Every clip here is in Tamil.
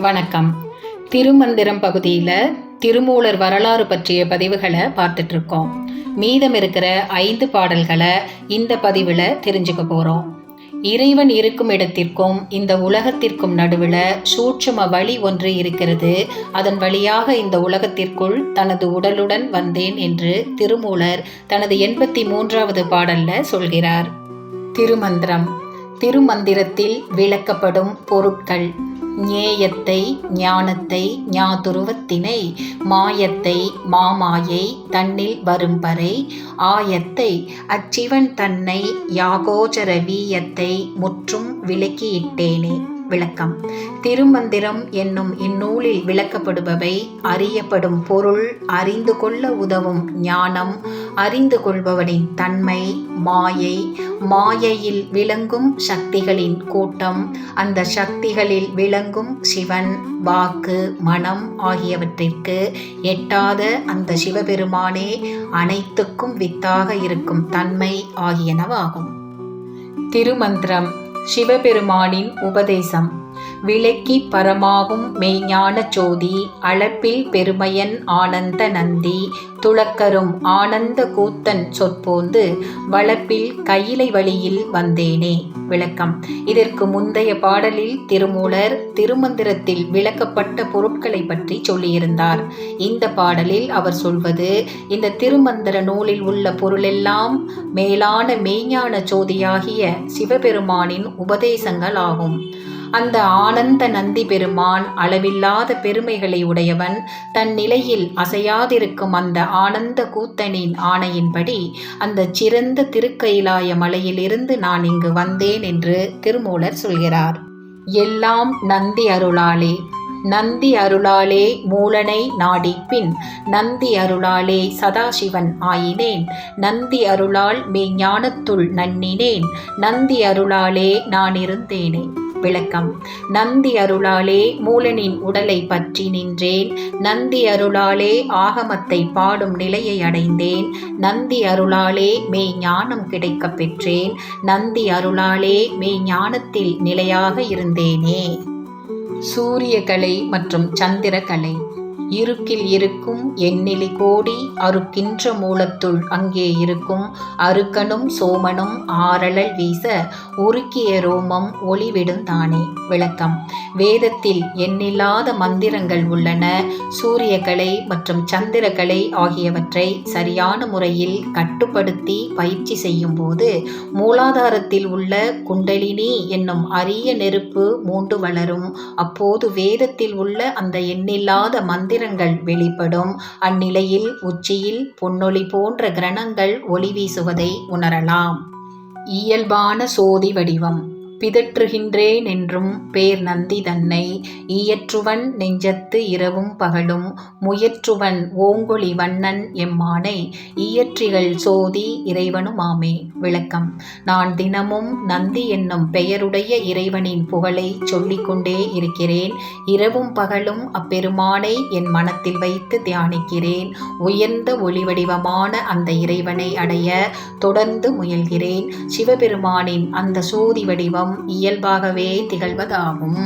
வணக்கம். திருமந்திரம் பகுதியில் திருமூலர் வரலாறு பற்றிய பதிவுகளை பார்த்துட்டு இருக்கோம் மீதம் இருக்கிற ஐந்து பாடல்களை இந்த பதிவில் தெரிஞ்சுக்க போகிறோம் இறைவன் இருக்கும் இடத்திற்கும் இந்த உலகத்திற்கும் நடுவில் சூட்சும வழி ஒன்று இருக்கிறது. அதன் வழியாக இந்த உலகத்திற்குள் தனது உடலுடன் வந்தேன் என்று திருமூலர் தனது எண்பத்தி மூன்றாவது பாடலில் சொல்கிறார். திருமந்திரம். திருமந்திரத்தில் விளக்கப்படும் பொருட்கள். ஞேயத்தை ஞானத்தை ஞாதுருவத்தினை மாயத்தை மாமாயை தன்னில் வரும்பறை ஆயத்தை அச்சிவன் தன்னை யாகோஜர வீயத்தை முற்றும் விளக்கியிட்டேனே. விளக்கம். திருமந்திரம் என்னும் இந்நூலில் விளக்கப்படுபவை அறியப்படும் பொருள் அறிந்து கொள்ள உதவும் ஞானம் அறிந்து கொள்பவனின் தன்மை மாயை மாயையில் விளங்கும் சக்திகளின் கூட்டம் அந்த சக்திகளில் விளங்கும் சிவன் வாக்கு மனம் ஆகியவற்றிற்கு எட்டாத அந்த சிவபெருமானே அனைத்துக்கும் வித்தாக இருக்கும் தன்மை ஆகியனவாகும். திருமந்திரம் சிவபெருமானின் உபதேசம். விளக்கி பரமாகும் மெய்ஞான ஜோதி அளப்பில் பெருமையன் ஆனந்த நந்தி துளக்கரும் ஆனந்த கூத்தன் சொற்போந்து வளப்பில் கையிலை வழியில் வந்தேனே. விளக்கம். இதற்கு முந்தைய பாடலில் திருமூலர் திருமந்திரத்தில் விளக்கப்பட்ட பொருட்களை பற்றி சொல்லியிருந்தார். இந்த பாடலில் அவர் சொல்வது இந்த திருமந்திர நூலில் உள்ள பொருளெல்லாம் மேலான மெய்ஞான ஜோதியாகிய சிவபெருமானின் உபதேசங்கள் ஆகும் அந்த ஆனந்த நந்தி பெருமான் அளவில்லாத பெருமைகளை உடையவன் தன் நிலையில் அசையாதிருக்கும் அந்த ஆனந்த கூத்தனின் ஆணையின்படி அந்த சிறந்த திருக்கயிலாய மலையிலிருந்து நான் இங்கு வந்தேன் என்று திருமூலர் சொல்கிறார். எல்லாம் நந்தி அருளாலே நந்தி அருளாலே மூலனை நாடிப்பின் நந்தி அருளாலே சதாசிவன் ஆயினேன் நந்தி அருளால் மெய்ஞானத்துள் நன்னினேன் நந்தி அருளாலே நான் இருந்தேனே. விளக்கம். நந்தி அருளாலே மூலனின் உடலை பற்றி நின்றேன். நந்தி அருளாலே ஆகமத்தை பாடும் நிலையை அடைந்தேன். நந்தி அருளாலே மெய் ஞானம் கிடைக்க பெற்றேன். நந்தி அருளாலே மெய் ஞானத்தில் நிலையாக இருந்தேனே. சூரியகலை மற்றும் சந்திரகலை. இருக்கில் இருக்கும் எண்ணிலி கோடி அறுக்கின்ற மூலத்துள் அங்கே இருக்கும் அருக்கனும் சோமனும் ஆரழல் வீச உருக்கிய ரோமம் ஒளிவிடும் தானே. விளக்கம். வேதத்தில் எண்ணில்லாத மந்திரங்கள் உள்ளன. சூரியகலை மற்றும் சந்திரகலை ஆகியவற்றை சரியான முறையில் கட்டுப்படுத்தி பயிற்சி செய்யும் போது மூலாதாரத்தில் உள்ள குண்டலினி என்னும் அரிய நெருப்பு மூண்டு வளரும். அப்போது வேதத்தில் உள்ள அந்த எண்ணில்லாத மந்திர நட்சத்திரங்கள் வெளிப்படும். அந்நிலையில் உச்சியில் பொன்னொளி போன்ற கிரணங்கள் ஒளி வீசுவதை உணரலாம். இயல்பான சோதி வடிவம். பிதற்றுகின்றேன் என்றும் பேர் நந்தி தன்னை. இயற்றுவன் நெஞ்சத்து இரவும் பகலும் முயற்றுவன் ஓங்கொழி வண்ணன் எம்மானை. இயற்றிகள் சோதி இறைவனுமாமே. விளக்கம். நான் தினமும் நந்தி என்னும் பெயருடைய இறைவனின் புகழை சொல்லிக்கொண்டே இருக்கிறேன். இரவும் பகலும் அப்பெருமானை என் மனத்தில் வைத்து தியானிக்கிறேன். உயர்ந்த ஒளி வடிவமான அந்த இறைவனை அடைய தொடர்ந்து முயல்கிறேன். சிவபெருமானின் அந்த சோதி வடிவம் இயல்பம் இயல்பாகவே திகழ்வதாகும்.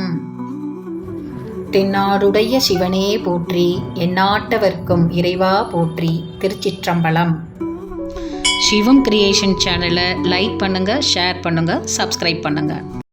தென்னாடுடைய சிவனே போற்றி எந்நாட்டவர்க்கும் இறைவா போற்றி திருச்சிற்றம்பலம். சிவம் கிரியேஷன் சேனலை லைக் பண்ணுங்கள் ஷேர் பண்ணுங்கள் சப்ஸ்கிரைப் பண்ணுங்கள்